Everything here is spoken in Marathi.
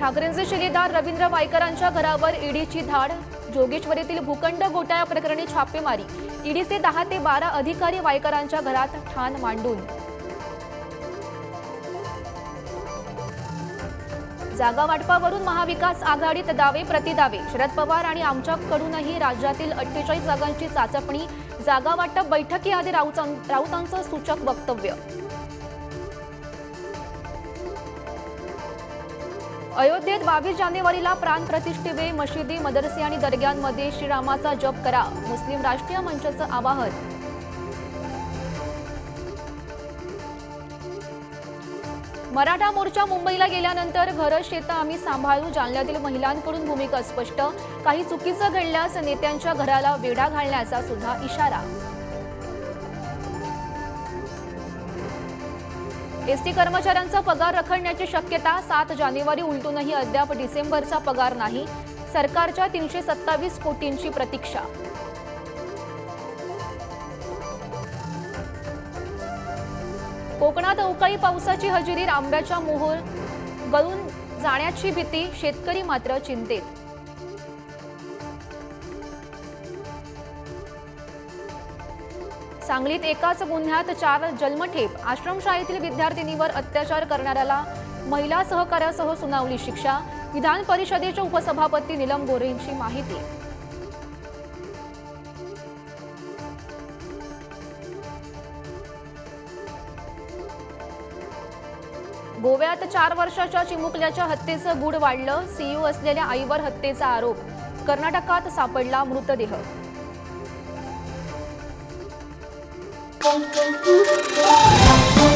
ठाकरेंचे शिलेदार रवींद्र वायकरांच्या घरावर ईडीची धाड जोगेश्वरीतील भूखंड घोटाळ्या प्रकरणी छापेमारी. ईडीचे दहा ते बारा अधिकारी वायकरांच्या घरात ठाण मांडून. जागा वाटपावरून महाविकास आघाडीत दावे प्रतिदावे. शरद पवार आणि आमच्याकडूनही राज्यातील अठ्ठेचाळीस जागांची चाचपणी जागा वाटप बैठकीआधी राऊतांचं सूचक वक्तव्य. अयोध्येत बावीस जानेवारीला प्राण प्रतिष्ठेवे मशिदी मदरसे आणि दर्ग्यांमध्ये श्रीरामाचा जप करा. मुस्लिम राष्ट्रीय मंचाचं आवाहन. मराठा मोर्चा मुंबईला गेल्यानंतर घरं शेतं आम्ही सांभाळू. जालन्यातील महिलांकडून भूमिका स्पष्ट. काही चुकीचं घडल्यास नेत्यांच्या घराला वेढा घालण्याचा सुद्धा इशारा. एसटी कर्मचाऱ्यांचा पगार रखडण्याची शक्यता सात जानेवारी उलटूनही अद्याप डिसेंबरचा पगार नाही. सरकारच्या तीनशे सत्तावीस कोटींची प्रतीक्षा. कोकणात अवकाळी पावसाची हजेरी आंब्याच्या मोहोर गळून जाण्याची भीती शेतकरी मात्र चिंतेत. सांगलीत एकाच गुन्ह्यात चार जन्मठेप. आश्रमशाळेतील विद्यार्थिनीवर अत्याचार करणाऱ्याला महिला सहकार्यासह सुनावली शिक्षा. विधान परिषदेच्या उपसभापती निलम गोरेंची माहिती. गोव्यात चार वर्षाच्या चिमुकल्याच्या हत्येचं गूढ वाढलं. सीयू असलेल्या आईवर हत्येचा आरोप. कर्नाटकात सापडला मृतदेह. boom, boom, boom,